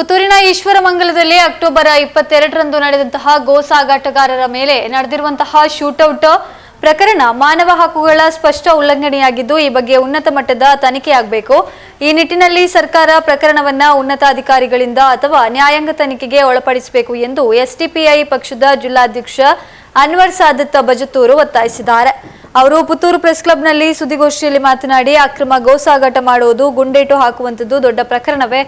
ಪುತ್ತೂರಿನ ಈಶ್ವರಮಂಗಲದಲ್ಲಿ ಅಕ್ಟೋಬರ್ ಇಪ್ಪತ್ತೆರಡರಂದು ನಡೆದಂತಹ ಗೋ ಸಾಗಾಟಗಾರರ ಮೇಲೆ ನಡೆದಿರುವಂತಹ ಶೂಟೌಟ್ ಪ್ರಕರಣ ಮಾನವ ಹಕ್ಕುಗಳ ಸ್ಪಷ್ಟ ಉಲ್ಲಂಘನೆಯಾಗಿದ್ದು ಈ ಬಗ್ಗೆ ಉನ್ನತ ಮಟ್ಟದ ತನಿಖೆಯಾಗಬೇಕು. ಈ ನಿಟ್ಟಿನಲ್ಲಿ ಸರ್ಕಾರ ಪ್ರಕರಣವನ್ನ ಉನ್ನತಾಧಿಕಾರಿಗಳಿಂದ ಅಥವಾ ನ್ಯಾಯಾಂಗ ತನಿಖೆಗೆ ಒಳಪಡಿಸಬೇಕು ಎಂದು ಎಸ್ಡಿಪಿಐ ಪಕ್ಷದ ಜಿಲ್ಲಾಧ್ಯಕ್ಷ ಅನ್ವರ್ ಸಾದತ್ ಬಜತ್ತೂರು ಒತ್ತಾಯಿಸಿದ್ದಾರೆ. ಅವರು ಪುತ್ತೂರು ಪ್ರೆಸ್ ಕ್ಲಬ್ನಲ್ಲಿ ಸುದ್ದಿಗೋಷ್ಠಿಯಲ್ಲಿ ಮಾತನಾಡಿ, ಅಕ್ರಮ ಗೋ ಸಾಗಾಟ ಮಾಡುವುದು ಗುಂಡೇಟು ಹಾಕುವಂಥದ್ದು ದೊಡ್ಡ ಪ್ರಕರಣವೇ.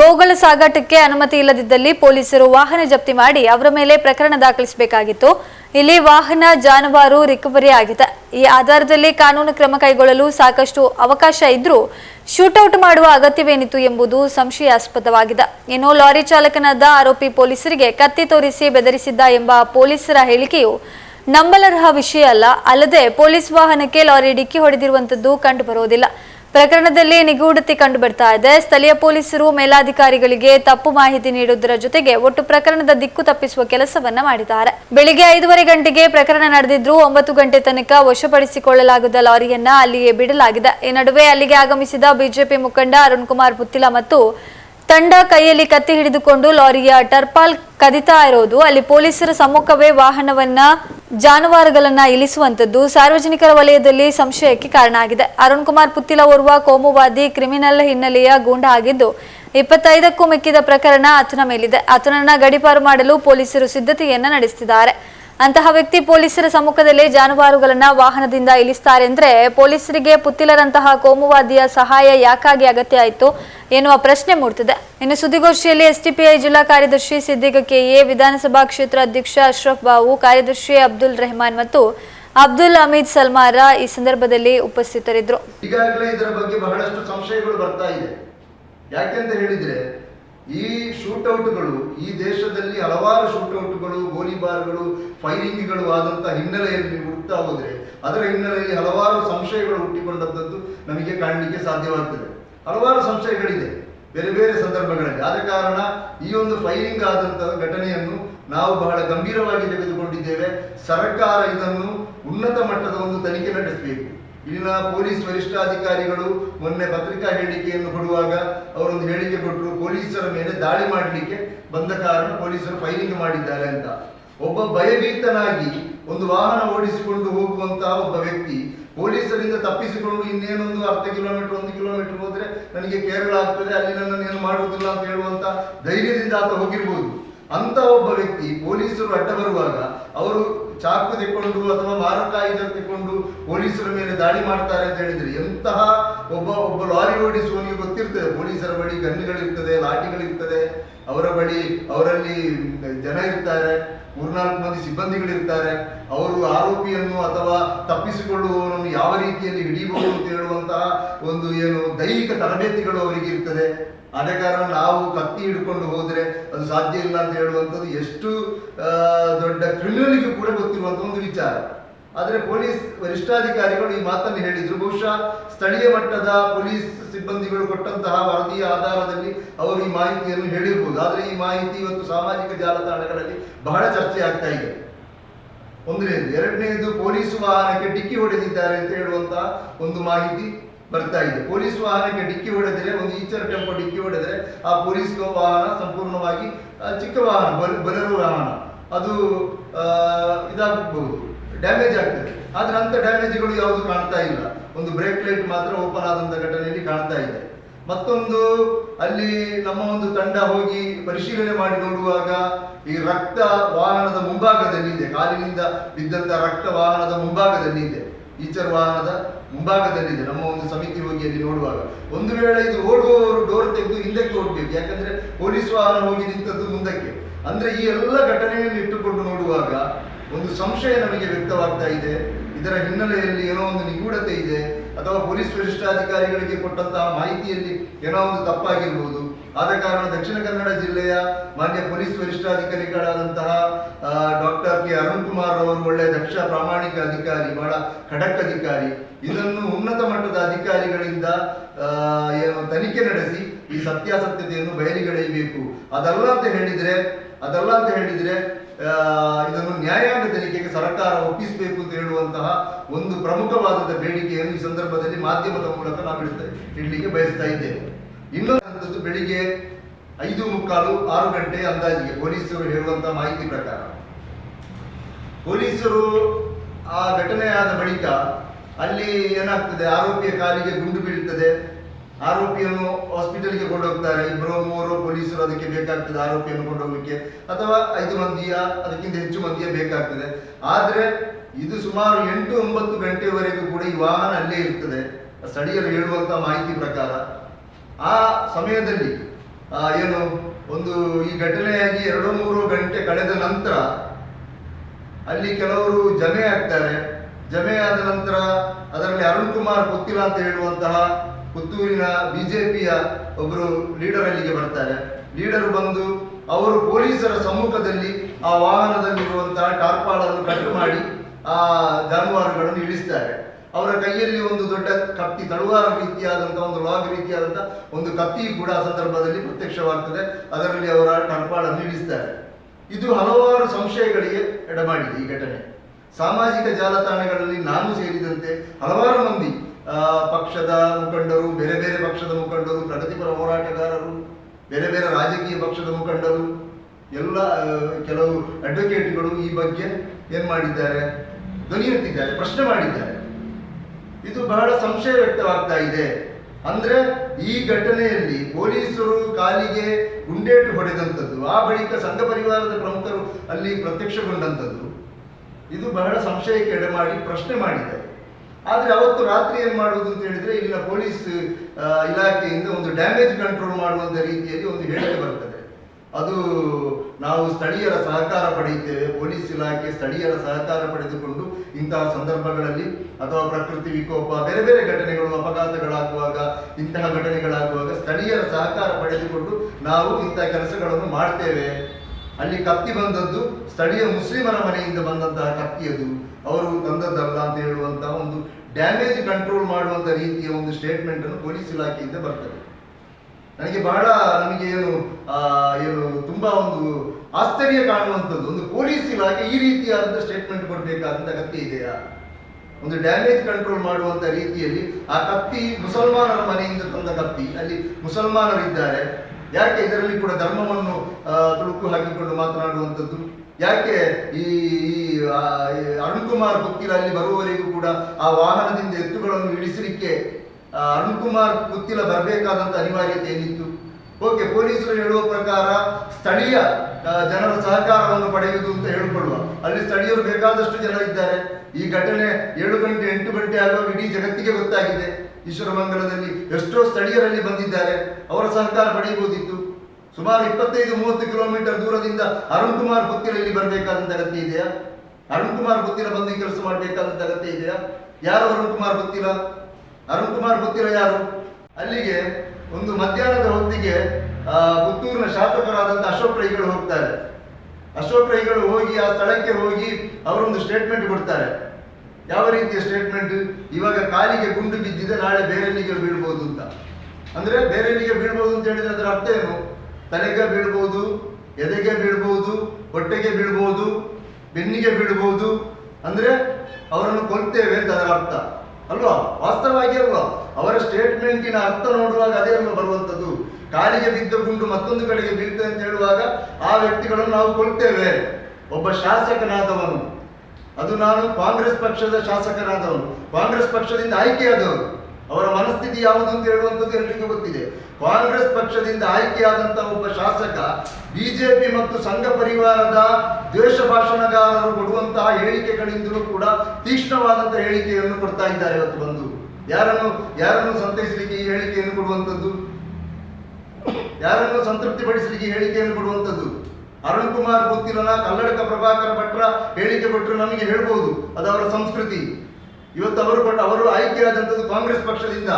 ಗೋಗಳ ಸಾಗಾಟಕ್ಕೆ ಅನುಮತಿ ಇಲ್ಲದಿದ್ದಲ್ಲಿ ಪೊಲೀಸರು ವಾಹನ ಜಪ್ತಿ ಮಾಡಿ ಅವರ ಮೇಲೆ ಪ್ರಕರಣ ದಾಖಲಿಸಬೇಕಾಗಿತ್ತು. ಇಲ್ಲಿ ವಾಹನ ಜಾನುವಾರು ರಿಕವರಿ ಆಗಿದೆ. ಈ ಆಧಾರದಲ್ಲಿ ಕಾನೂನು ಕ್ರಮ ಕೈಗೊಳ್ಳಲು ಸಾಕಷ್ಟು ಅವಕಾಶ ಇದ್ರೂ ಶೂಟೌಟ್ ಮಾಡುವ ಅಗತ್ಯವೇನಿತ್ತು ಎಂಬುದು ಸಂಶಯಾಸ್ಪದವಾಗಿದೆ. ಇನ್ನು ಲಾರಿ ಚಾಲಕನಾದ ಆರೋಪಿ ಪೊಲೀಸರಿಗೆ ಕತ್ತಿ ತೋರಿಸಿ ಬೆದರಿಸಿದ್ದ ಎಂಬ ಪೊಲೀಸರ ಹೇಳಿಕೆಯು ನಂಬಲರ್ಹ ವಿಷಯ ಅಲ್ಲ, ಅಲ್ಲದೆ ಪೊಲೀಸ್ ವಾಹನಕ್ಕೆ ಲಾರಿ ಡಿಕ್ಕಿ ಹೊಡೆದಿರುವಂತದ್ದು ಕಂಡುಬರುವುದಿಲ್ಲ. ಪ್ರಕರಣದಲ್ಲಿ ನಿಗೂಢತೆ ಕಂಡು ಬರ್ತಾ ಇದೆ. ಸ್ಥಳೀಯ ಪೊಲೀಸರು, ಮೇಲಾಧಿಕಾರಿಗಳಿಗೆ ತಪ್ಪು ಮಾಹಿತಿ ನೀಡುವುದರ ಜೊತೆಗೆ ಒಟ್ಟು ಪ್ರಕರಣದ ದಿಕ್ಕು ತಪ್ಪಿಸುವ ಕೆಲಸವನ್ನ ಮಾಡಿದ್ದಾರೆ. ಬೆಳಿಗ್ಗೆ ಐದೂವರೆ ಗಂಟೆಗೆ ಪ್ರಕರಣ ನಡೆದಿದ್ರು ಒಂಬತ್ತು ಗಂಟೆ ತನಕ ವಶಪಡಿಸಿಕೊಳ್ಳಲಾಗದ ಲಾರಿಯನ್ನ ಅಲ್ಲಿಯೇ ಬಿಡಲಾಗಿದೆ. ಈ ನಡುವೆ ಅಲ್ಲಿಗೆ ಆಗಮಿಸಿದ ಬಿಜೆಪಿ ಮುಖಂಡ ಅರುಣ್ ಕುಮಾರ್ ಪುತ್ತಿಲ ಮತ್ತು ತಂಡ ಕೈಯಲ್ಲಿ ಕತ್ತಿ ಹಿಡಿದುಕೊಂಡು ಲಾರಿಯ ಟರ್ಪಾಲ್ ಕದಿತಾ ಇರೋದು. ಅಲ್ಲಿ ಪೊಲೀಸರ ಸಮ್ಮುಖವೇ ವಾಹನವನ್ನ ಜಾನುವಾರುಗಳನ್ನ ಇಳಿಸುವಂತದ್ದು ಸಾರ್ವಜನಿಕರ ವಲಯದಲ್ಲಿ ಸಂಶಯಕ್ಕೆ ಕಾರಣ ಆಗಿದೆ. ಅರುಣ್ ಕುಮಾರ್ ಪುತ್ತಿಲ ಓರ್ವ ಕೋಮುವಾದಿ ಕ್ರಿಮಿನಲ್ ಹಿನ್ನೆಲೆಯ ಗೂಂಡ ಆಗಿದ್ದು, ಇಪ್ಪತ್ತೈದಕ್ಕೂ ಮಿಕ್ಕಿದ ಪ್ರಕರಣ ಆತನ ಮೇಲಿದೆ. ಆತನನ್ನ ಗಡಿಪಾರು ಮಾಡಲು ಪೊಲೀಸರು ಸಿದ್ಧತೆಯನ್ನ ನಡೆಸುತ್ತಿದ್ದಾರೆ. ಅಂತಹ ವ್ಯಕ್ತಿ ಪೊಲೀಸರ ಸಮ್ಮುಖದಲ್ಲೇ ಜಾನುವಾರುಗಳನ್ನ ವಾಹನದಿಂದ ಇಳಿಸ್ತಾರೆ. ಅಂದ್ರೆ ಪೊಲೀಸರಿಗೆ ಪುತ್ತಿಲರಂತಹ ಕೋಮುವಾದಿಯ ಸಹಾಯ ಯಾಕಾಗಿ ಅಗತ್ಯ ಆಯಿತು? ಎನ್ನುವ ಪ್ರಶ್ನೆ ಮೂಡ್ತಿದೆ. ಇನ್ನು ಸುದ್ದಿಗೋಷ್ಠಿಯಲ್ಲಿ ಎಸ್ಟಿಪಿಐ ಜಿಲ್ಲಾ ಕಾರ್ಯದರ್ಶಿ ಸಿದ್ದಿಗ ಕೆಎ ವಿಧಾನಸಭಾ ಕ್ಷೇತ್ರ ಅಧ್ಯಕ್ಷ ಅಶ್ರಫ್ ಬಾವು, ಕಾರ್ಯದರ್ಶಿ ಅಬ್ದುಲ್ ರೆಹಮಾನ್ ಮತ್ತು ಅಬ್ದುಲ್ ಅಮೀದ್ ಸಲ್ಮಾರ ಈ ಸಂದರ್ಭದಲ್ಲಿ ಉಪಸ್ಥಿತರಿದ್ದರು. ಈಗಾಗಲೇ ಇದರ ಬಗ್ಗೆ ಬಹಳಷ್ಟು ಸಂಶಯಗಳು ಬರ್ತಾ ಇದೆ. ಯಾಕೆಂತ ಹೇಳಿದ್ರೆ, ಈ ಶೂಟೌಟ್ಗಳು ಈ ದೇಶದಲ್ಲಿ ಹಲವಾರು ಶೂಟೌಟ್ಗಳು ಗೋಲಿಬಾರ್ಗಳು ಫೈರಿಂಗ್ಗಳು ಆದಂತಹ ಹಿನ್ನೆಲೆಯಲ್ಲಿ ಹುಟ್ಟುತ್ತಾ ಹೋದ್ರೆ, ಅದರ ಹಿನ್ನೆಲೆಯಲ್ಲಿ ಹಲವಾರು ಸಂಶಯಗಳು ಹುಟ್ಟಿಕೊಂಡದ್ದು ನಮಗೆ ಕಾಣಲಿಕ್ಕೆ ಸಾಧ್ಯವಾಗ್ತದೆ. ಹಲವಾರು ಸಂಶಯಗಳಿದೆ. ಬೇರೆ ಬೇರೆ ಸಂದರ್ಭಗಳಲ್ಲಿ. ಆದ ಕಾರಣ ಈ ಒಂದು ಫೈರಿಂಗ್ ಆದಂತಹ ಘಟನೆಯನ್ನು ನಾವು ಬಹಳ ಗಂಭೀರವಾಗಿ ತೆಗೆದುಕೊಂಡಿದ್ದೇವೆ. ಸರ್ಕಾರ ಇದನ್ನು ಉನ್ನತ ಮಟ್ಟದ ಒಂದು ತನಿಖೆ ನಡೆಸಬೇಕು. ಇಲ್ಲಿನ ಪೊಲೀಸ್ ವರಿಷ್ಠಾಧಿಕಾರಿಗಳು ಮೊನ್ನೆ ಪತ್ರಿಕಾ ಹೇಳಿಕೆಯನ್ನು ಕೊಡುವಾಗ ಅವರೊಂದು ಹೇಳಿಕೆ ಕೊಟ್ಟರು, ಪೊಲೀಸರ ಮೇಲೆ ದಾಳಿ ಮಾಡಲಿಕ್ಕೆ ಬಂದ ಕಾರಣ ಪೊಲೀಸರು ಫೈರಿಂಗ್ ಮಾಡಿದ್ದಾರೆ ಅಂತ. ಒಬ್ಬ ಭಯಭೀತನಾಗಿ ಒಂದು ವಾಹನ ಓಡಿಸಿಕೊಂಡು ಹೋಗುವಂತಹ ಒಬ್ಬ ವ್ಯಕ್ತಿ ಪೊಲೀಸರಿಂದ ತಪ್ಪಿಸಿಕೊಂಡು ಇನ್ನೇನೊಂದು ಅರ್ಧ ಕಿಲೋಮೀಟರ್, ಒಂದು ಕಿಲೋಮೀಟರ್ ಹೋದ್ರೆ ನನಗೆ ಕೇರಳ ಆಗ್ತದೆ, ಅಲ್ಲಿ ನನ್ನನ್ನು ಏನು ಮಾಡುವುದಿಲ್ಲ ಅಂತ ಹೇಳುವಂತ ಧೈರ್ಯದಿಂದ ಆತ ಹೋಗಿರ್ಬೋದು. ಅಂತ ಒಬ್ಬ ವ್ಯಕ್ತಿ ಪೊಲೀಸರು ಅಡ್ಡ ಬರುವಾಗ ಅವರು ಚಾಕು ತೆಕ್ಕೊಂಡು ಅಥವಾ ಮಾರಕಾಯುಧ ತೆಕ್ಕೊಂಡು ಪೊಲೀಸರ ಮೇಲೆ ದಾಳಿ ಮಾಡ್ತಾರೆ ಅಂತ ಹೇಳಿದ್ರೆ ಎಂತಹ ಒಬ್ಬ ಒಬ್ಬ ಲಾರಿ ಓಡಿಸುವವನಿಗೆ ಗೊತ್ತಿರ್ತದೆ, ಪೊಲೀಸರ ಬಳಿ ಗನ್ನುಗಳಿರ್ತದೆ, ಲಾಠಿಗಳಿರ್ತದೆ, ಅವರ ಬಳಿ ಅವರಲ್ಲಿ ಜನ ಇರ್ತಾರೆ, ಮೂರ್ನಾಲ್ಕು ಮಂದಿ ಸಿಬ್ಬಂದಿಗಳಿರ್ತಾರೆ, ಅವರು ಆರೋಪಿಯನ್ನು ಅಥವಾ ತಪ್ಪಿಸಿಕೊಳ್ಳುವವನನ್ನು ಯಾವ ರೀತಿಯಲ್ಲಿ ಹಿಡಿಯಬಹುದು ಅಂತ ಹೇಳುವಂತಹ ಒಂದು ಏನು ದೈಹಿಕ ತರಬೇತಿಗಳು ಅವರಿಗೆ ಇರ್ತದೆ. ಆದ ಕಾರಣ ನಾವು ಕತ್ತಿ ಹಿಡ್ಕೊಂಡು ಹೋದ್ರೆ ಅದು ಸಾಧ್ಯ ಇಲ್ಲ ಅಂತ ಹೇಳುವಂಥದ್ದು ಎಷ್ಟು ದೊಡ್ಡ ಕ್ರಿಮಿನಲ್ಗೆ ಕೂಡ ಗೊತ್ತಿರುವಂತಹ ಒಂದು ವಿಚಾರ. ಆದರೆ ಪೊಲೀಸ್ ವರಿಷ್ಠಾಧಿಕಾರಿಗಳು ಈ ಮಾತನ್ನು ಹೇಳಿದ್ರು. ಬಹುಶಃ ಸ್ಥಳೀಯ ಮಟ್ಟದ ಪೊಲೀಸ್ ಸಿಬ್ಬಂದಿಗಳು ಕೊಟ್ಟಂತಹ ವರದಿಯ ಆಧಾರದಲ್ಲಿ ಅವರು ಈ ಮಾಹಿತಿಯನ್ನು ಹೇಳಿರ್ಬೋದು. ಆದರೆ ಈ ಮಾಹಿತಿ ಇವತ್ತು ಸಾಮಾಜಿಕ ಜಾಲತಾಣಗಳಲ್ಲಿ ಬಹಳ ಚರ್ಚೆ ಆಗ್ತಾ ಇದೆ. ಒಂದನೇದು ಎರಡನೇದು ಪೊಲೀಸ್ ವಾಹನಕ್ಕೆ ಡಿಕ್ಕಿ ಹೊಡೆದಿದ್ದಾರೆ ಅಂತ ಹೇಳುವಂತಹ ಒಂದು ಮಾಹಿತಿ ಬರ್ತಾ ಇದೆ. ಪೊಲೀಸ್ ವಾಹನಕ್ಕೆ ಡಿಕ್ಕಿ ಹೊಡೆದರೆ, ಒಂದು ಈಚರ್ ಟೆಂಪೋ ಡಿಕ್ಕಿ ಹೊಡೆದರೆ ಆ ಪೊಲೀಸ್ ವಾಹನ ಸಂಪೂರ್ಣವಾಗಿ ಚಿಕ್ಕ ವಾಹನ ಬಲ್ ಬಲರು ವಾಹನ. ಅದು ಇದಾಗಬಹುದು ಡ್ಯಾಮೇಜ್ ಆಗ್ತದೆ. ಆದ್ರೆ ಅಂತ ಡ್ಯಾಮೇಜ್ಗಳು ಯಾವುದು ಕಾಣ್ತಾ ಇಲ್ಲ. ಒಂದು ಬ್ರೇಕ್ ಲೈಟ್ ಮಾತ್ರ ಓಪನ್ ಆದಂತ ಘಟನೆಯಲ್ಲಿ ಕಾಣ್ತಾ ಇದೆ. ಮತ್ತೊಂದು, ಅಲ್ಲಿ ನಮ್ಮ ಒಂದು ತಂಡ ಹೋಗಿ ಪರಿಶೀಲನೆ ಮಾಡಿ ನೋಡುವಾಗ ಈ ರಕ್ತ ವಾಹನದ ಮುಂಭಾಗದಲ್ಲಿ ಇದೆ. ಕಾಲಿನಿಂದ ಬಿದ್ದಂತ ರಕ್ತ ವಾಹನದ ಮುಂಭಾಗದಲ್ಲಿ ಇದೆ. ಈಚರ್ ವಾಹನದ ಮುಂಭಾಗದಲ್ಲಿದೆ ನಮ್ಮ ಒಂದು ಸಮಿತಿ ಹೋಗಿ ಅಲ್ಲಿ ನೋಡುವಾಗ. ಒಂದು ವೇಳೆ ಇದು ಓಡುವವರು ಡೋರ್ ತೆಗೆದು ಹಿಂದಕ್ಕೆ ಹೋಗ್ಬೇಕು. ಯಾಕಂದ್ರೆ ಪೊಲೀಸ್ ವಾಹನ ಹೋಗಿ ನಿಂತದ್ದು ಮುಂದಕ್ಕೆ. ಅಂದ್ರೆ ಈ ಎಲ್ಲ ಘಟನೆಯನ್ನು ಇಟ್ಟುಕೊಂಡು ನೋಡುವಾಗ ಒಂದು ಸಂಶಯ ನಮಗೆ ವ್ಯಕ್ತವಾಗ್ತಾ ಇದೆ. ಇದರ ಹಿನ್ನೆಲೆಯಲ್ಲಿ ಏನೋ ಒಂದು ನಿಗೂಢತೆ ಇದೆ. ಅಥವಾ ಪೊಲೀಸ್ ವರಿಷ್ಠಾಧಿಕಾರಿಗಳಿಗೆ ಕೊಟ್ಟಂತಹ ಮಾಹಿತಿಯಲ್ಲಿ ಏನೋ ಒಂದು ತಪ್ಪಾಗಿರ್ಬೋದು. ಆದ ಕಾರಣ ದಕ್ಷಿಣ ಕನ್ನಡ ಜಿಲ್ಲೆಯ ಮಾನ್ಯ ಪೊಲೀಸ್ ವರಿಷ್ಠಾಧಿಕಾರಿಗಳಾದಂತಹ ಡಾಕ್ಟರ್ ಕೆ. ಅರುಣ್ ಕುಮಾರ್ ಅವರು ಒಳ್ಳೆಯ ದಕ್ಷ ಪ್ರಾಮಾಣಿಕ ಅಧಿಕಾರಿ, ಬಹಳ ಖಡಕ್ ಅಧಿಕಾರಿ. ಇದನ್ನು ಉನ್ನತ ಮಟ್ಟದ ಅಧಿಕಾರಿಗಳಿಂದ ತನಿಖೆ ನಡೆಸಿ ಈ ಸತ್ಯಾಸತ್ಯತೆಯನ್ನು ಬಯಲಿಗೆಳೆಯಬೇಕು. ಅದಲ್ಲ ಅಂತ ಹೇಳಿದ್ರೆ, ಅದಲ್ಲ ಅಂತ ಹೇಳಿದ್ರೆ ಇದನ್ನು ನ್ಯಾಯಾಂಗ ತನಿಖೆಗೆ ಸರ್ಕಾರ ಒಪ್ಪಿಸಬೇಕು ಅಂತ ಹೇಳುವಂತಹ ಒಂದು ಪ್ರಮುಖವಾದ ಬೇಡಿಕೆಯನ್ನು ಈ ಸಂದರ್ಭದಲ್ಲಿ ಮಾಧ್ಯಮದ ಮೂಲಕ ನಾವು ಇಡ್ತಾ, ಇಡ್ಲಿಕ್ಕೆ ಬಯಸ್ತಾ ಇದ್ದೇವೆ. ಇನ್ನೊಂದು ಬೆಳಿಗ್ಗೆ ಐದು ಮುಕ್ಕಾಲು ಆರು ಗಂಟೆ ಅಂದಾಜಿಗೆ ಪೊಲೀಸರು ಹೇಳುವಂತಹ ಮಾಹಿತಿ ಪ್ರಕಾರ. ಪೊಲೀಸರು ಆ ಘಟನೆ ಆದ ಬಳಿಕ ಅಲ್ಲಿ ಏನಾಗ್ತದೆ, ಆರೋಪಿಯ ಕಾಲಿಗೆ ಗುಂಡು ಬೀಳುತ್ತದೆ. ಆರೋಪಿಯನ್ನು ಹಾಸ್ಪಿಟಲ್ಗೆ ಕೊಂಡೋಗ್ತಾರೆ. ಇಬ್ಬರು ಮೂವರು ಪೊಲೀಸರು ಅದಕ್ಕೆ ಬೇಕಾಗ್ತದೆ ಆರೋಪಿಯನ್ನು ಕೊಂಡೋಗ್ಲಿಕ್ಕೆ. ಅಥವಾ ಐದು ಮಂದಿಯ, ಅದಕ್ಕಿಂತ ಹೆಚ್ಚು ಮಂದಿಯ ಬೇಕಾಗ್ತದೆ. ಆದರೆ ಇದು ಸುಮಾರು ಎಂಟು ಒಂಬತ್ತು ಗಂಟೆವರೆಗೂ ಕೂಡ ಈ ವಾಹನ ಅಲ್ಲೇ ಇರ್ತದೆ. ಸ್ಥಳೀಯರು ಹೇಳುವಂತ ಮಾಹಿತಿ ಪ್ರಕಾರ. ಆ ಸಮಯದಲ್ಲಿ ಏನು, ಒಂದು ಈ ಘಟನೆಯಾಗಿ ಎರಡು ಮೂರು ಗಂಟೆ ಕಳೆದ ನಂತರ ಅಲ್ಲಿ ಕೆಲವರು ಜಮೆ ಆಗ್ತಾರೆ. ಜಮೆ ಆದ ನಂತರ ಅದರಲ್ಲಿ ಅರುಣ್ ಕುಮಾರ್ ಗೊತ್ತಿಲ್ಲ ಅಂತ ಹೇಳುವಂತಹ ಪುತ್ತೂರಿನ ಬಿಜೆಪಿಯ ಒಬ್ಬರು ಲೀಡರ್ ಅಲ್ಲಿಗೆ ಬರ್ತಾರೆ. ಲೀಡರ್ ಬಂದು ಅವರು ಪೊಲೀಸರ ಸಮ್ಮುಖದಲ್ಲಿ ಆ ವಾಹನದಲ್ಲಿರುವಂತಹ ಟಾರ್ಪಾಳನ್ನು ಕಟ್ ಮಾಡಿ ಆ ಜಾನುವಾರುಗಳನ್ನು ಇಳಿಸ್ತಾರೆ. ಅವರ ಕೈಯಲ್ಲಿ ಒಂದು ದೊಡ್ಡ ಕತ್ತಿ, ತಳುವಾರ ರೀತಿಯಾದಂತಹ ಒಂದು ಲಾಗ್ ರೀತಿಯಾದಂತಹ ಒಂದು ಕತ್ತಿ ಕೂಡ ಆ ಸಂದರ್ಭದಲ್ಲಿ ಪ್ರತ್ಯಕ್ಷವಾಗ್ತದೆ. ಅದರಲ್ಲಿ ಅವರ ಟರ್ಪಾಳನ್ನು ಇಳಿಸ್ತಾರೆ. ಇದು ಹಲವಾರು ಸಂಶಯಗಳಿಗೆ ಎಡಮಾಡಿದೆ ಈ ಘಟನೆ. ಸಾಮಾಜಿಕ ಜಾಲತಾಣಗಳಲ್ಲಿ ನಾನು ಸೇರಿದಂತೆ ಹಲವಾರು ಮಂದಿ ಪಕ್ಷದ ಮುಖಂಡರು, ಬೇರೆ ಬೇರೆ ಪಕ್ಷದ ಮುಖಂಡರು, ಪ್ರಗತಿಪರ ಹೋರಾಟಗಾರರು, ಬೇರೆ ಬೇರೆ ರಾಜಕೀಯ ಪಕ್ಷದ ಮುಖಂಡರು, ಎಲ್ಲ ಕೆಲವು ಅಡ್ವೊಕೇಟ್ಗಳು ಈ ಬಗ್ಗೆ ಏನು ಮಾಡಿದ್ದಾರೆ? ಧ್ವನಿ ಎತ್ತಿದ್ದಾರೆ, ಪ್ರಶ್ನೆ ಮಾಡಿದ್ದಾರೆ. ಇದು ಬಹಳ ಸಂಶಯ ವ್ಯಕ್ತವಾಗ್ತಾ ಇದೆ. ಅಂದ್ರೆ ಈ ಘಟನೆಯಲ್ಲಿ ಪೊಲೀಸರು ಕಾಲಿಗೆ ಗುಂಡೇಟು ಹೊಡೆದಂಥದ್ದು, ಆ ಬಳಿಕ ಸಂಘ ಪರಿವಾರದ ಪ್ರಮುಖರು ಅಲ್ಲಿ ಪ್ರತ್ಯಕ್ಷಗೊಂಡಂಥದ್ದು, ಇದು ಬಹಳ ಸಂಶಯಕ್ಕೆ ಎಡೆ ಮಾಡಿ ಪ್ರಶ್ನೆ ಮಾಡಿದ್ದಾರೆ. ಆದ್ರೆ ಅವತ್ತು ರಾತ್ರಿ ಏನ್ ಮಾಡುವುದು ಅಂತ ಹೇಳಿದ್ರೆ, ಇಲ್ಲಿನ ಪೊಲೀಸ್ ಇಲಾಖೆಯಿಂದ ಒಂದು ಡ್ಯಾಮೇಜ್ ಕಂಟ್ರೋಲ್ ಮಾಡುವಂತ ರೀತಿಯಲ್ಲಿ ಒಂದು ಹೇಳಿಕೆ ಬರ್ತದೆ. ಅದು ನಾವು ಸ್ಥಳೀಯರ ಸಹಕಾರ ಪಡೆಯುತ್ತೇವೆ, ಪೊಲೀಸ್ ಇಲಾಖೆ ಸ್ಥಳೀಯರ ಸಹಕಾರ ಪಡೆದುಕೊಂಡು ಇಂತಹ ಸಂದರ್ಭಗಳಲ್ಲಿ, ಅಥವಾ ಪ್ರಕೃತಿ ವಿಕೋಪ, ಬೇರೆ ಬೇರೆ ಘಟನೆಗಳು, ಅಪಘಾತಗಳಾಗುವಾಗ, ಇಂತಹ ಘಟನೆಗಳಾಗುವಾಗ ಸ್ಥಳೀಯರ ಸಹಕಾರ ಪಡೆದುಕೊಂಡು ನಾವು ಇಂತಹ ಕೆಲಸಗಳನ್ನು ಮಾಡ್ತೇವೆ. ಅಲ್ಲಿ ಕತ್ತಿ ಬಂದದ್ದು ಸ್ಥಳೀಯ ಮುಸ್ಲಿಮರ ಮನೆಯಿಂದ ಬಂದಂತಹ ಕತ್ತಿ ಅದು ಅವರು ತಂದದ್ದಲ್ಲ ಅಂತ ಹೇಳುವಂತಹ ಒಂದು ಡ್ಯಾಮೇಜ್ ಕಂಟ್ರೋಲ್ ಮಾಡುವಂತ ರೀತಿಯ ಒಂದು ಸ್ಟೇಟ್ಮೆಂಟ್ ಅನ್ನು ಪೊಲೀಸ್ ಇಲಾಖೆಯಿಂದ ಬರ್ತದೆ. ನನಗೆ ಬಹಳ, ನಮಗೆ ಏನು ಏನು ತುಂಬಾ ಒಂದು ಆಶ್ಚರ್ಯ ಕಾಣುವಂಥದ್ದು. ಒಂದು ಪೊಲೀಸ್ ಇಲಾಖೆ ಈ ರೀತಿಯಾದಂಥ ಸ್ಟೇಟ್ಮೆಂಟ್ ಕೊಡಬೇಕಾದಂತ ಕತ್ತಿ ಇದೆಯಾ? ಒಂದು ಡ್ಯಾಮೇಜ್ ಕಂಟ್ರೋಲ್ ಮಾಡುವಂತ ರೀತಿಯಲ್ಲಿ ಆ ಕತ್ತಿ ಮುಸಲ್ಮಾನರ ಮನೆಯಿಂದ ತಂದ ಕತ್ತಿ. ಅಲ್ಲಿ ಮುಸಲ್ಮಾನರಿದ್ದಾರೆ. ಯಾಕೆ ಇದರಲ್ಲಿ ಕೂಡ ಧರ್ಮವನ್ನು ತುಳುಕು ಹಾಕಿಕೊಂಡು ಮಾತನಾಡುವಂಥದ್ದು? ಯಾಕೆ ಈ ಅರುಣ್ ಕುಮಾರ್ ಗೊತ್ತಿಲ್ಲ, ಅಲ್ಲಿ ಬರುವವರೆಗೂ ಕೂಡ ಆ ವಾಹನದಿಂದ ಎತ್ತುಗಳನ್ನು ಇಳಿಸಲಿಕ್ಕೆ ಅರುಣ್ ಕುಮಾರ್ ಬರಬೇಕಾದಂತ ಅನಿವಾರ್ಯತೆ ಏನಿತ್ತು? ಓಕೆ, ಪೊಲೀಸರು ಹೇಳುವ ಪ್ರಕಾರ ಸ್ಥಳೀಯ ಜನರ ಸಹಕಾರವನ್ನು ಪಡೆಯುವುದು ಅಂತ ಹೇಳಿಕೊಳ್ಳುವ. ಅಲ್ಲಿ ಸ್ಥಳೀಯರು ಬೇಕಾದಷ್ಟು ಜನ ಇದ್ದಾರೆ. ಈ ಘಟನೆ ಏಳು ಗಂಟೆ, ಎಂಟು ಗಂಟೆ ಆಗುವಾಗ ಇಡೀ ಜಗತ್ತಿಗೆ ಗೊತ್ತಾಗಿದೆ. ಈಶ್ವರಮಂಗಲದಲ್ಲಿ ಎಷ್ಟೋ ಸ್ಥಳೀಯರಲ್ಲಿ ಬಂದಿದ್ದಾರೆ. ಅವರ ಸಹಕಾರ ಪಡೆಯಬಹುದಿತ್ತು. ಸುಮಾರು ಇಪ್ಪತ್ತೈದು, ಮೂವತ್ತು ಕಿಲೋಮೀಟರ್ ದೂರದಿಂದ ಅರುಣ್ ಕುಮಾರ್ ಪುತ್ತಿರ ಇಲ್ಲಿ ಬರಬೇಕಾದಂತ ಅಗತ್ಯ ಇದೆಯಾ? ಅರುಣ್ ಕುಮಾರ್ ಗೊತ್ತಿಲ್ಲ ಬಂದು ಕೆಲಸ ಮಾಡಬೇಕಾದಂತ ಅಗತ್ಯ ಇದೆಯಾ? ಯಾರು ಅರುಣ್ ಕುಮಾರ್ ಗೊತ್ತಿಲ್ಲ ಅರುಣ್ ಕುಮಾರ್ ಗೊತ್ತಿಲ್ಲ ಯಾರು? ಅಲ್ಲಿಗೆ ಒಂದು ಮಧ್ಯಾಹ್ನದ ಹೊತ್ತಿಗೆ ಪುತ್ತೂರಿನ ಶಾಸಕರಾದಂಥ ಅಶೋಕ್ ರೈಗಳು ಹೋಗ್ತಾರೆ. ಅಶೋಕ್ ರೈಗಳು ಹೋಗಿ ಆ ಸ್ಥಳಕ್ಕೆ ಹೋಗಿ ಅವರೊಂದು ಸ್ಟೇಟ್ಮೆಂಟ್ ಕೊಡ್ತಾರೆ. ಯಾವ ರೀತಿಯ ಸ್ಟೇಟ್ಮೆಂಟ್ ಇವಾಗ ಕಾಲಿಗೆ ಗುಂಡು ಬಿದ್ದಿದೆ, ನಾಳೆ ಬೇರೆಲ್ಲಿಗೆ ಬೀಳ್ಬೋದು ಅಂತ. ಅಂದ್ರೆ ಬೇರೆಲ್ಲಿಗೆ ಬೀಳ್ಬೋದು ಅಂತ ಹೇಳಿದ್ರೆ ಅದರ ಅರ್ಥ ಏನು? ತಲೆಗೆ ಬೀಳ್ಬೋದು, ಎದೆಗೆ ಬೀಳ್ಬೋದು, ಹೊಟ್ಟೆಗೆ ಬೀಳ್ಬೋದು, ಬೆನ್ನಿಗೆ ಬೀಳ್ಬೋದು. ಅಂದ್ರೆ ಅವರನ್ನು ಕೊಲ್ತೇವೆ ಅಂತ ಅದರ ಅರ್ಥ. ಅಲ್ವಾ? ವಾಸ್ತವವಾಗಿ ಅಲ್ವಾ? ಅವರ ಸ್ಟೇಟ್ಮೆಂಟಿನ ಅರ್ಥ ನೋಡುವಾಗ ಅದೇ ಅಲ್ವಾ ಬರುವಂತದ್ದು ಕಾಲಿಗೆ ಬಿದ್ದ ಗುಂಡು ಮತ್ತೊಂದು ಕಡೆಗೆ ಬೀಳ್ತದೆ ಅಂತ ಹೇಳುವಾಗ ಆ ವ್ಯಕ್ತಿಗಳನ್ನು ನಾವು ಕೊಲ್ತೇವೆ. ಒಬ್ಬ ಶಾಸಕನಾದವನು. ಅದು ನಾನು ಕಾಂಗ್ರೆಸ್ ಪಕ್ಷದ ಶಾಸಕನಾದವನು. ಕಾಂಗ್ರೆಸ್ ಪಕ್ಷದಿಂದ ಆಯ್ಕೆಯಾದವರು ಅವರ ಮನಸ್ಥಿತಿ ಯಾವುದು ಅಂತ ಹೇಳುವಂಥದ್ದು ಎಲ್ಲರಿಗೂ ಗೊತ್ತಿದೆ. ಕಾಂಗ್ರೆಸ್ ಪಕ್ಷದಿಂದ ಆಯ್ಕೆಯಾದಂತಹ ಒಬ್ಬ ಶಾಸಕ ಬಿಜೆಪಿ ಮತ್ತು ಸಂಘ ಪರಿವಾರದ ದ್ವೇಷ ಭಾಷಣಗಾರರು ಕೊಡುವಂತಹ ಹೇಳಿಕೆಗಳಿಂದಲೂ ಕೂಡ ತೀಕ್ಷ್ಣವಾದಂತಹ ಹೇಳಿಕೆಯನ್ನು ಕೊಡ್ತಾ ಇದ್ದಾರೆ ಇವತ್ತು ಬಂದು. ಯಾರನ್ನು ಯಾರನ್ನು ಸಂತೈಸಲಿಕ್ಕೆ ಈ ಹೇಳಿಕೆಯನ್ನು ಕೊಡುವಂಥದ್ದು? ಯಾರನ್ನು ಸಂತೃಪ್ತಿಪಡಿಸಲಿಕ್ಕೆ ಹೇಳಿಕೆಯನ್ನು ಕೊಡುವಂಥದ್ದು? ಅರುಣ್ ಕುಮಾರ್ ಗೊತ್ತಿರಲ್ಲ ಕನ್ನಡಕ ಪ್ರಭಾಕರ ಭಟ್ರ ಹೇಳಿಕೆ ಕೊಟ್ಟರು ನಮಗೆ ಹೇಳ್ಬೋದು, ಅದು ಅವರ ಸಂಸ್ಕೃತಿ. ಇವತ್ತು ಅವರು ಕೊಟ್ಟ, ಅವರು ಆಯ್ಕೆಯಾದಂಥದ್ದು ಕಾಂಗ್ರೆಸ್ ಪಕ್ಷದಿಂದ.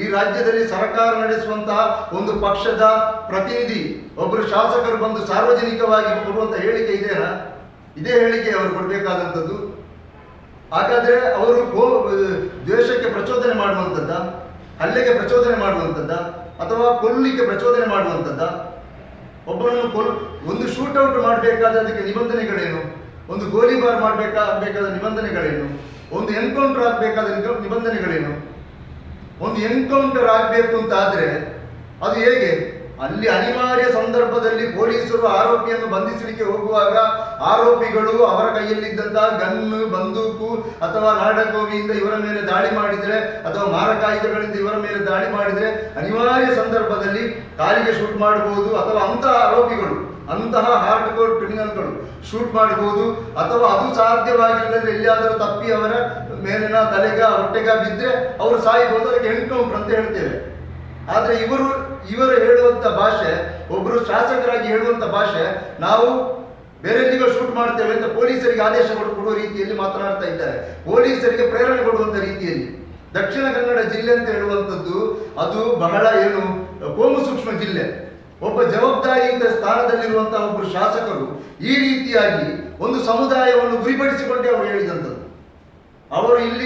ಈ ರಾಜ್ಯದಲ್ಲಿ ಸರ್ಕಾರ ನಡೆಸುವಂತಹ ಒಂದು ಪಕ್ಷದ ಪ್ರತಿನಿಧಿ ಒಬ್ಬರು ಶಾಸಕರು ಬಂದು ಸಾರ್ವಜನಿಕವಾಗಿ ಕೊಡುವಂಥ ಹೇಳಿಕೆ ಇದೆಯಾ ಇದೇ ಹೇಳಿಕೆ ಅವರು ಕೊಡಬೇಕಾದಂಥದ್ದು. ಹಾಗಾದರೆ ಅವರು ದ್ವೇಷಕ್ಕೆ ಪ್ರಚೋದನೆ ಮಾಡುವಂಥದ್ದ? ಹಲ್ಲೆಗೆ ಪ್ರಚೋದನೆ ಮಾಡುವಂಥದ್ದ? ಅಥವಾ ಕೊಲ್ಲಿಕ್ಕೆ ಪ್ರಚೋದನೆ ಮಾಡುವಂಥದ್ದ? ಒಬ್ಬನನ್ನು ಕೊಲ್, ಒಂದು ಶೂಟೌಟ್ ಮಾಡಬೇಕಾದ ಅದಕ್ಕೆ ನಿಬಂಧನೆಗಳೇನು? ಒಂದು ಗೋಲಿಬಾರ್ ಮಾಡಬೇಕಾಗಬೇಕಾದ ನಿಬಂಧನೆಗಳೇನು? ಒಂದು ಎನ್ಕೌಂಟರ್ ಆಗಬೇಕಾದ ನಿಬಂಧನೆಗಳೇನು? ಒಂದು ಎನ್ಕೌಂಟರ್ ಆಗಬೇಕು ಅಂತ ಆದ್ರೆ, ಅದು ಹೇಗೆ? ಅಲ್ಲಿ ಅನಿವಾರ್ಯ ಸಂದರ್ಭದಲ್ಲಿ ಪೊಲೀಸರು ಆರೋಪಿಯನ್ನು ಬಂಧಿಸಲಿಕ್ಕೆ ಹೋಗುವಾಗ ಆರೋಪಿಗಳು ಅವರ ಕೈಯಲ್ಲಿದ್ದಂತಹ ಗನ್ನು, ಬಂದೂಕು ಅಥವಾ ನಾಡಕೋವಿಯಿಂದ ಇವರ ಮೇಲೆ ದಾಳಿ ಮಾಡಿದರೆ ಅಥವಾ ಮಾರಕಾಯುಧಗಳಿಂದ ಇವರ ಮೇಲೆ ದಾಳಿ ಮಾಡಿದರೆ ಅನಿವಾರ್ಯ ಸಂದರ್ಭದಲ್ಲಿ ಕಾಲಿಗೆ ಶೂಟ್ ಮಾಡಬಹುದು ಅಥವಾ ಅಂತಹ ಆರೋಪಿಗಳು, ಅಂತಹ ಹಾರ್ಡ್ ಕೋರ್ ಕ್ರಿಮಿನಲ್ಗಳು ಶೂಟ್ ಮಾಡಬಹುದು ಅಥವಾ ಅದು ಸಾಧ್ಯವಾಗಿಲ್ಲದ್ರೆ ಎಲ್ಲಿಯಾದರೂ ತಪ್ಪಿ ಅವರ ಮೇಲಿನ ತಲೆಗ, ಹೊಟ್ಟೆಗ ಬಿದ್ದರೆ ಅವರು ಸಾಯಬಹುದು ಅದಕ್ಕೆ ಎನ್ಕೌಂಟರ್ ಅಂತ ಹೇಳ್ತೇವೆ. ಆದರೆ ಇವರು ಇವರು ಹೇಳುವಂತ ಭಾಷೆ ಒಬ್ಬರು ಶಾಸಕರಾಗಿ ಹೇಳುವಂತ ಭಾಷೆ, ನಾವು ಬೇರೆ ಬೇರೆಲ್ಲಿಗೋ ಶೂಟ್ ಮಾಡ್ತೇವೆ ಅಂತ ಪೊಲೀಸರಿಗೆ ಆದೇಶ ಕೊಡು- ಕೊಡುವ ರೀತಿಯಲ್ಲಿ ಮಾತನಾಡ್ತಾ ಇದ್ದಾರೆ. ಪೊಲೀಸರಿಗೆ ಪ್ರೇರಣೆ ಕೊಡುವಂತ ರೀತಿಯಲ್ಲಿ. ದಕ್ಷಿಣ ಕನ್ನಡ ಜಿಲ್ಲೆ ಅಂತ ಹೇಳುವಂಥದ್ದು, ಅದು ಬಹಳ ಏನು, ಕೋಮು ಸೂಕ್ಷ್ಮ ಜಿಲ್ಲೆ. ಒಬ್ಬ ಜವಾಬ್ದಾರಿಯಿಂದ ಸ್ಥಾನದಲ್ಲಿರುವಂತಹ ಒಬ್ಬರು ಶಾಸಕರು ಈ ರೀತಿಯಾಗಿ ಒಂದು ಸಮುದಾಯವನ್ನು ಗುರಿಪಡಿಸಿಕೊಂಡೇ ಅವರು ಹೇಳಿದಂಥದ್ದು. ಅವರು ಇಲ್ಲಿ